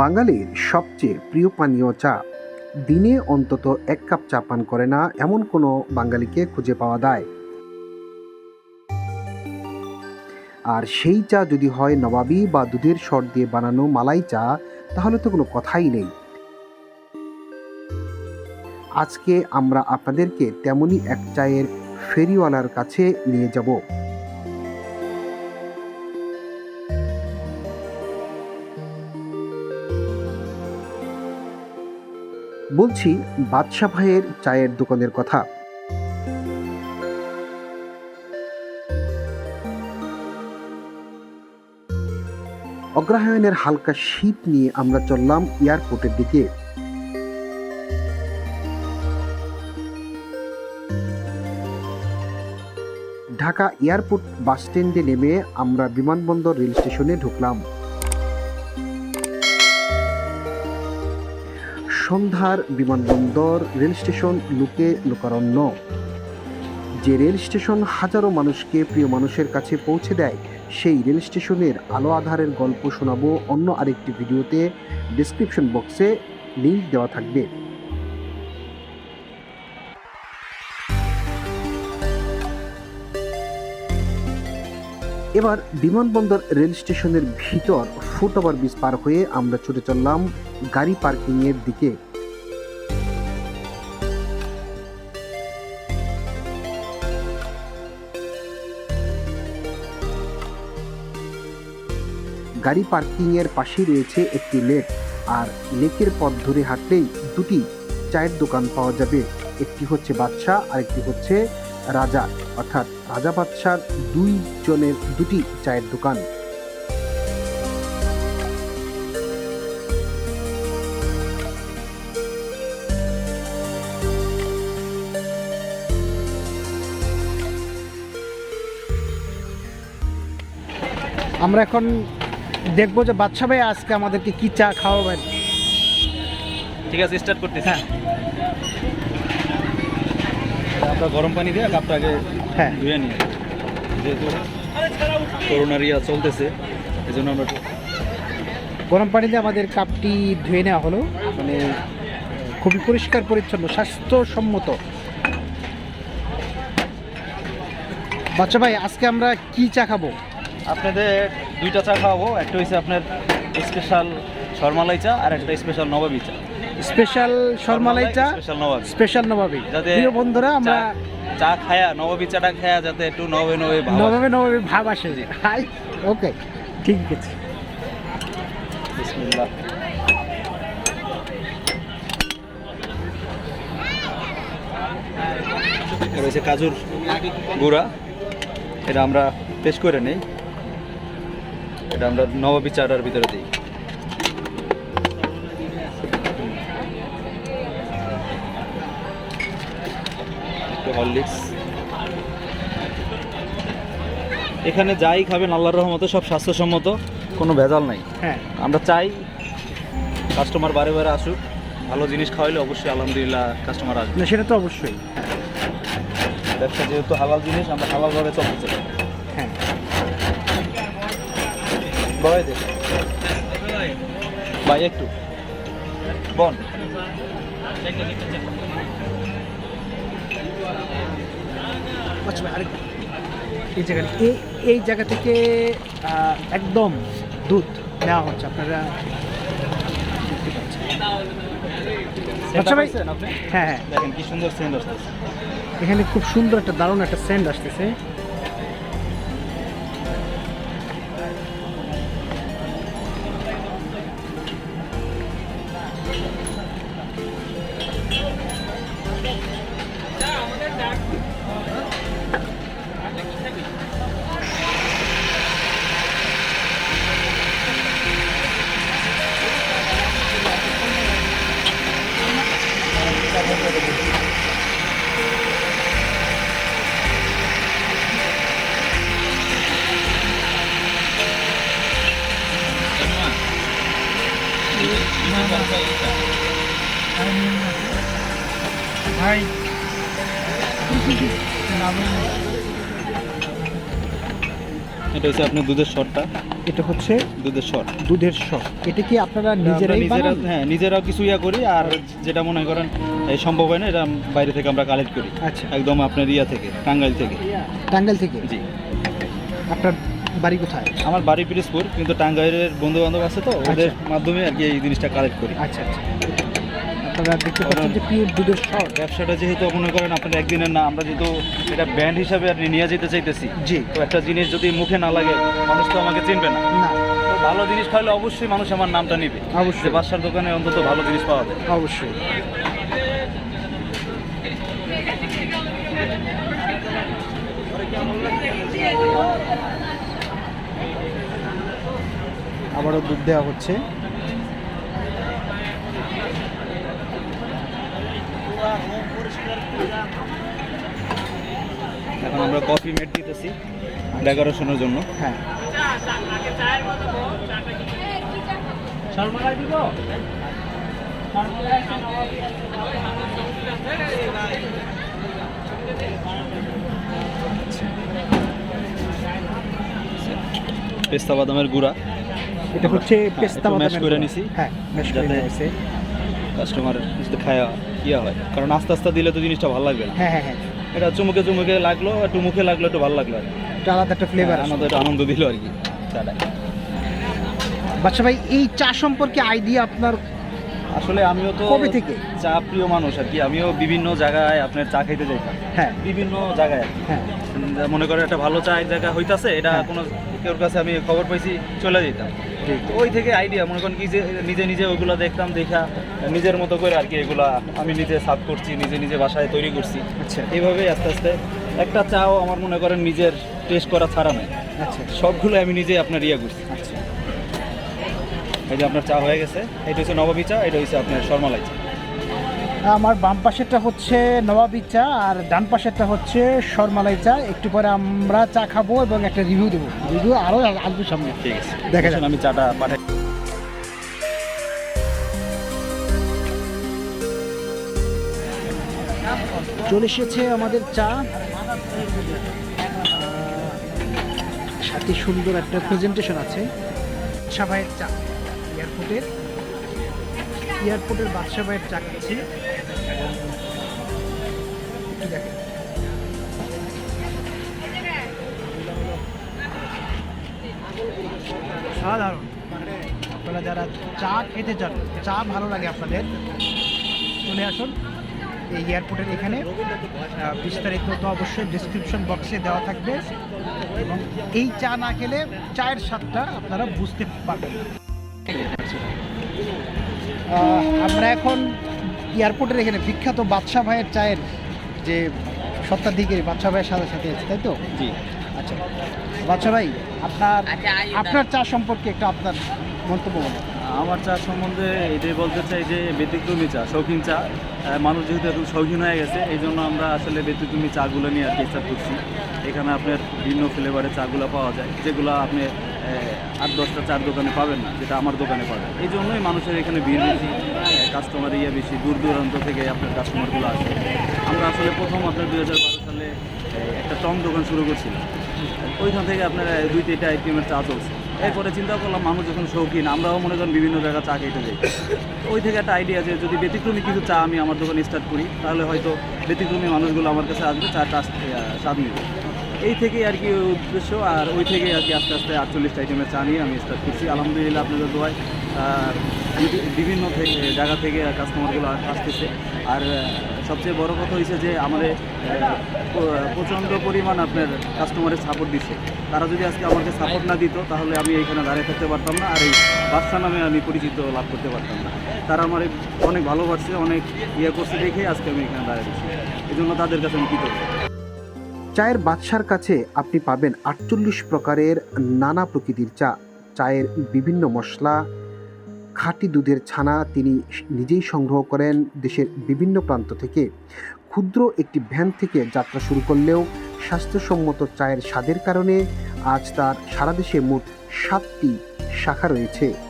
বাঙালির সবচেয়ে প্রিয় পানীয় চা। দিনে অন্তত এক কাপ চা পান করে না, এমন কোনো বাঙালিকে খুঁজে পাওয়া যায়। আর সেই চা যদি হয় নবাবী বা দুধের শর দিয়ে বানানো মালাই চা, তাহলে তো কোনো কথাই নেই। আজকে আমরা আপনাদেরকে তেমনই এক চায়ের ফেরিওয়ালার কাছে নিয়ে যাব। বলছি বাদশা ভাইয়ের চায়ের দোকানের কথা। অগ্রহায়ণের হালকা শীত নিয়ে আমরা চললাম এয়ারপোর্টের দিকে। ঢাকা এয়ারপোর্ট বাস স্ট্যান্ডে নেমে আমরা বিমানবন্দর রেল স্টেশনে ঢুকলাম। সন্ধ্যার বিমানবন্দর রেল স্টেশন লোকে লোকারণ্য। যে রেল স্টেশন হাজারো মানুষকে প্রিয় মানুষের কাছে পৌঁছে দেয়, সেই রেল স্টেশনের আলো আধারের গল্প শোনাবো অন্য আরেকটি ভিডিওতে। ডিসক্রিপশন বক্সে লিঙ্ক দেওয়া থাকবে। এবার বিমানবন্দর রেল স্টেশনের ভিতর ফুট ওভার ব্রিজ পার হয়ে আমরা ছুটে চললাম গাড়ি পার্কিংয়ের দিকে। গাড়ি পার্কিংয়ের পাশেই রয়েছে একটি লেক, আর লেকের পথ ধরে হাঁটলেই দুটি চায়ের দোকান পাওয়া যাবে। একটি হচ্ছে বাদশাহ আর একটি হচ্ছে রাজা অর্থাৎ রাজা বাদশার দুই জনের দুটি চায়ের দোকান। আমরা এখন দেখব যে বাদশা ভাই আজকে আমাদেরকে কি চা খাওয়াবেন। ঠিক আছে স্টার্ট করতেছি। হ্যাঁ। আমরা গরম পানি দিয়ে কাপটা আগে হ্যাঁ। ধুয়ে নিই যেহেতু করোনার ইয়া চলতেছে এই জন্য আমরা গরম পানিতে আমাদের কাপটি ধুয়ে নেওয়া হলো। মানে খুবই পরিষ্কার পরিচ্ছন্ন স্বাস্থ্যসম্মত। বাচ্চা ভাই আজকে আমরা কি চা খাব? আপনাদের দুইটা চা খাওয়াবো। একটা হচ্ছে আপনার স্পেশাল শর্মালাই চা আর একটা স্পেশাল নবাবি চা। স্পেশাল শর্মালাই চা স্পেশাল নবাবি। স্পেশাল নবাবী। যাতে প্রিয় বন্ধুরা আমরা চা- খায়া নবাবি চাটা খায়া যাতে একটু নবে নবে ভাব। নবাবী নবাবী ভাব আসে। যে হাই ওকে ঠিক আছে। বিসমিল্লাহ। হচ্ছে কাজুর গুঁড়া। এটা আমরা পেস্ট করে নেই। এটা আমরা নবাবী চাটার ভিতরে দিই। হরলিক্স এখানে যাই খাবেন আল্লাহর রহমতে সব স্বাস্থ্যসম্মত কোনো ভেজাল নাই। হ্যাঁ। আমরা চাই কাস্টমার বারে বারে আসুক ভালো জিনিস খাওয়াইলে অবশ্যই আলহামদুলিল্লাহ কাস্টমার আসবে। না সেটা তো অবশ্যই। ব্যবসা যেহেতু হালাল জিনিস আমরা হালালভাবে চলতে চাই। হ্যাঁ। বয় দে। ভাই একটু। বন। আচ্ছা আরেক এই জায়গাটা এই এই জায়গা থেকে একদম দুধ নেওয়া হচ্ছে। আপনারা। আচ্ছা হ্যাঁ হ্যাঁ। দেখেন কি সুন্দর সেন্ট আসতেছে। এখানে খুব সুন্দর একটা দারুণ একটা সেন্ট আসতেছে। ভাই এটা হচ্ছে আপনার দুধের শরটা। এটা হচ্ছে দুধের শর। দুধের শখ এটা কি আপনারা নিজেরাই নিজেরা বানান? হ্যাঁ নিজেরাও কিছু ইয়া করি আর যেটা মনে করেন এই সম্ভব হয় না এটা বাইরে থেকে আমরা কালেক্ট করি। আচ্ছা। একদম আপনার ইয়া থেকে টাঙ্গাইল থেকে। টাঙ্গাইল থেকে? জি। আপনার বাড়ি কোথায়? আমার বাড়ি পিরিজপুর কিন্তু টাঙ্গাইলের বন্ধু বান্ধব আছে তো ওদের মাধ্যমে আর কি এই জিনিসটা কালেক্ট করি। আচ্ছা আচ্ছা। আপনারা দেখতে পাচ্ছেন যে পিওর দুধের শখ ব্যবসাটা যেহেতু মনে করেন আপনার একদিনের না আমরা যেহেতু এটা ব্র্যান্ড হিসাবে আপনি নিয়ে যেতে চাইতেছি। জি। তো একটা জিনিস যদি মুখে না লাগে মানুষ তো আমাকে চিনবে না। না। তো ভালো জিনিস খাইলে অবশ্যই মানুষ আমার নামটা নেবে। অবশ্যই। যে বাসার দোকানে অন্তত ভালো জিনিস পাওয়া যায়। অবশ্যই। আবারও দুধ দেওয়া হচ্ছে। এখন আমরা কফি মেট দিতেছি ডেকোরেশনের জন্য। হ্যাঁ। পেস্তা বাদামের গুঁড়া। এটা হচ্ছে পেস্তা একটু mash বাদামের করে গুঁড়া। নিছি। হ্যাঁ ম্যাশ করে হয়েছে কাস্টমার খায়া ইয়া হয়। কারণ আস্তে আস্তে দিলে তো জিনিসটা ভালো লাগবে না। হ্যাঁ হ্যাঁ হ্যাঁ। এটা চুমুকে চুমুকে লাগল একটু মুখে লাগল একটু ভালো লাগল আর কি। এটা আলাদা একটা ফ্লেভার আনন্দ একটা আনন্দ দিল আর কি। চাটা বাচ্চা ভাই এই চা সম্পর্কে আইডিয়া আপনার আসলে আমিও তো কবে থেকে? চা প্রিয় মানুষ আর কি। আমিও বিভিন্ন জায়গায় আপনার চা খাইতে যাইতাম। হ্যাঁ। বিভিন্ন জায়গায় হ্যাঁ। মনে করেন একটা ভালো চা এক জায়গায় হইতাছে এটা হ্যাঁ। কোনো কেউর কাছে আমি খবর পাইছি চলে যেতাম ওই থেকে আইডিয়া মনে করেন কি যে নিজে নিজে ওইগুলো দেখতাম দেখা নিজের মতো করে আর কি এগুলা আমি নিজে সাফ করছি নিজে নিজে বাসায় তৈরি করছি। আচ্ছা। এইভাবেই আস্তে আস্তে একটা চাও আমার মনে করেন নিজের টেস্ট করা ছাড়া নেই। আচ্ছা। সবগুলো আমি নিজে আপনার ইয়ে করছি। আচ্ছা। এই যে আপনার চা হয়ে গেছে এটা হচ্ছে নবাবী চা এটা হচ্ছে আপনার শর্মালাই চা। আমার বাম পাশেরটা হচ্ছে নবাবী চা আর ডান পাশেরটা হচ্ছে শর্মালাই চা। একটু পরে আমরা চা খাব এবং একটা রিভিউ দেবো। রিভিউ আরও আসবে সামনে। ঠিক আছে। দেখা যাক। আসুন আমি চাটা পাঠাই। চলে এসেছে আমাদের চা। সাথে সুন্দর একটা প্রেজেন্টেশন আছে। ভাইয়ের চা। এয়ারপোর্টের এয়ারপোর্টের বাদশা ভাইয়ের চা খাচ্ছি একটু দেখেন। সাধারণ। আপনারা যারা চা খেতে চান, চা ভালো লাগে আপনাদের, চলে আসুন। এই এয়ারপোর্টের এখানে বিস্তারিত তো অবশ্যই ডিসক্রিপশন বক্সে দেওয়া থাকবে। এবং এই চা না খেলে চায়ের স্বাদটা আপনারা বুঝতে পারবেন। আমরা এখন এয়ারপোর্টের এখানে বিখ্যাত বাদশা ভাইয়ের চায়ের যে সত্ত্বাধিকারী বাদশা ভাইয়ের সাথে সাথে আছে তাই তো? জি। আচ্ছা। বাদশা ভাই আপনার আপনার চা সম্পর্কে একটু আপনার মন্তব্য বলুন। আমার চা সম্বন্ধে এটাই বলতে চাই যে ব্যতিক্রমী চা শৌখিন চা। মানুষ যেহেতু একটু শৌখিন হয়ে গেছে এই জন্য আমরা আসলে ব্যতিক্রমী চাগুলো নিয়ে আর কি করছি। এখানে আপনার ভিন্ন ফ্লেভারের চাগুলো পাওয়া যায় যেগুলো আপনি আট, দশটা, চার দোকানে পাবেন না, যেটা আমার দোকানে পাবেন। এই জন্যই মানুষের এখানে ভিড় বেশি কাস্টমার ইয়ে বেশি, দূর দূরান্ত থেকে আপনার কাস্টমারগুলো আসে। আমরা আসলে প্রথম আপনার দুই হাজার সালে একটা টং দোকান শুরু করছিলাম। ওইখান থেকে আপনার দুই তিনটা আইটেমের চা চলছে। এরপরে চিন্তা করলাম, মানুষ যখন শৌখিন, আমরাও মনে করেন বিভিন্ন জায়গায় চা খেতে যাই। ওই থেকে একটা আইডিয়া যে যদি ব্যতিক্রমী কিছু চা আমি আমার দোকানে স্টার্ট করি, তাহলে হয়তো ব্যতিক্রমী মানুষগুলো আমার কাছে আসবে চাটা স্বাদ নেবে। এই থেকেই আর কি উদ্দেশ্য, আর ওই থেকেই আর কি আস্তে আস্তে আটচল্লিশটা আইটেমের চা নিয়ে আমি স্টার্ট করছি। আলহামদুলিল্লাহ আপনাদের দোয়ায় বিভিন্ন থেকে, জায়গা থেকে কাস্টমারগুলো আসতেছে। আর সবচেয়ে বড় কথা হয়েছে যে আমাদের প্রচণ্ড পরিমাণ আপনার কাস্টমারের সাপোর্ট দিচ্ছে তারা যদি আজকে আমাকে সাপোর্ট না দিত, তাহলে আমি এখানে দাঁড়িয়ে থাকতে পারতাম না, আর এই বাদশা নামে আমি পরিচিত লাভ করতে পারতাম না। তারা আমার অনেক ভালোবাসছে, অনেক ইয়ে করছে দেখে আজকে আমি এখানে দাঁড়িয়েছি এই জন্য তাদের কাছে আমি কৃতজ্ঞ। চায়ের বাদশার কাছে আপনি পাবেন আটচল্লিশ প্রকারের নানা প্রকৃতির চা। চায়ের বিভিন্ন মশলা, খাঁটি দুধের ছানা তিনি নিজেই সংগ্রহ করেন দেশের বিভিন্ন প্রান্ত থেকে। ক্ষুদ্র একটি ভ্যান থেকে যাত্রা শুরু করলেও স্বাস্থ্যসম্মত চায়ের স্বাদের কারণে আজ তার সারা দেশে মোট সাতটি শাখা রয়েছে।